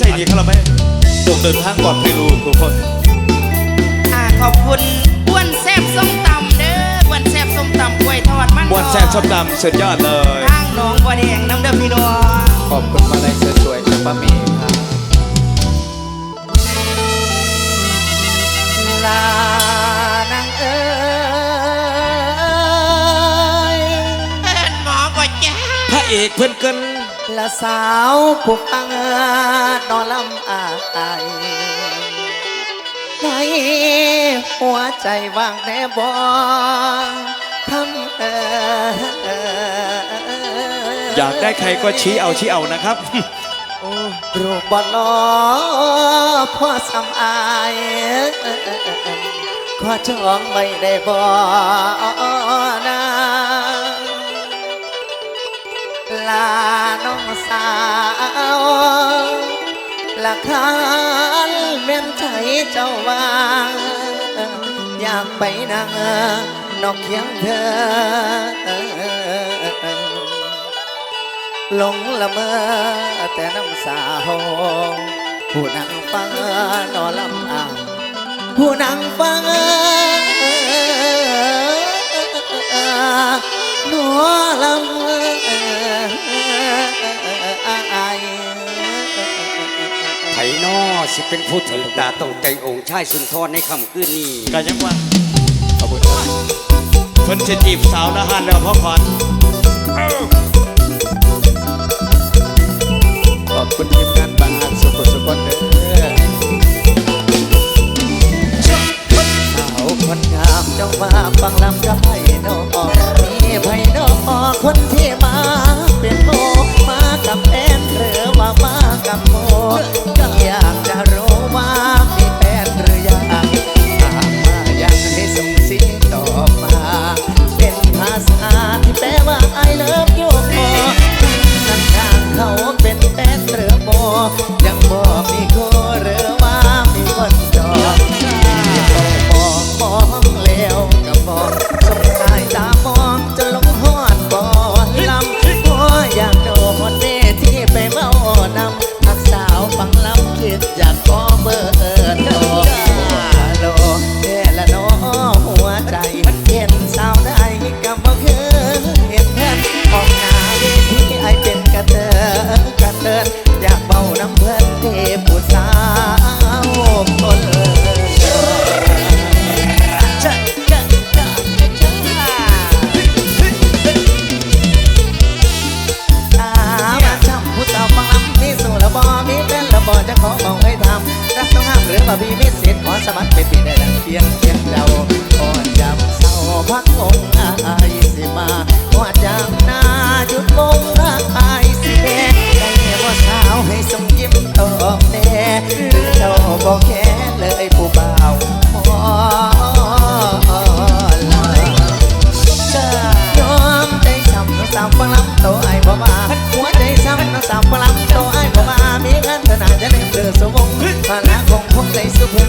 ใจดีครับเราไหมจงเดินทางปลอดภัยลูกทุกคนอ่าขอบคุณอ้วนแซ่บส้มตำเด้ออ้วนแซ่บส้มตำกล้วยทอดมันมวนแซ่บชอบดำสุดยอดเลย ทางหนองบัวแดงน้ำเด้อพี่น้องขอบคุณมาลัยสวยๆจากป้าเมย์ครับลานางเอ้ยเอิ้นหมอบ่จ้าพระเอกเพื่อนเกิน ละสาวผู้ฟังนอนลำอายในหัวใจว่างแน่บ่ทำเอออยากได้ใครก็ชี้เอาชี้เอานะครับโอ้รูปบอลล้อพ่อสำอายขอจองไว้ได้บ่นะ ลาน้องสาวละคันแม่นใจเจ้าวาอยากไปนั่งนอกเคียงเธอหลงละเมอแต่น้ำสาวผู้นั่งฟังนอนลำอ่างผู้นั่งฟัง สิเป็นผู้ถือตาต้องใจองค์ชายสุนทรในคำคืนนี้กันยังว่าขอบคุณครับเพิ่นจะจีบสาวนะฮันแล้วพ่อขวัญ ต้องห้ามหรือว่าพี่มีสิทธิ์ขอสมัครเป็นปีำสาวปลำโตไอ้บ่มาหัวใจซ้ำน้ำสาวปลำโตไอ้บ่มามีเงินเท่านั้นจะเล่นเดือดสวงมาหน้าคงคงใจสุข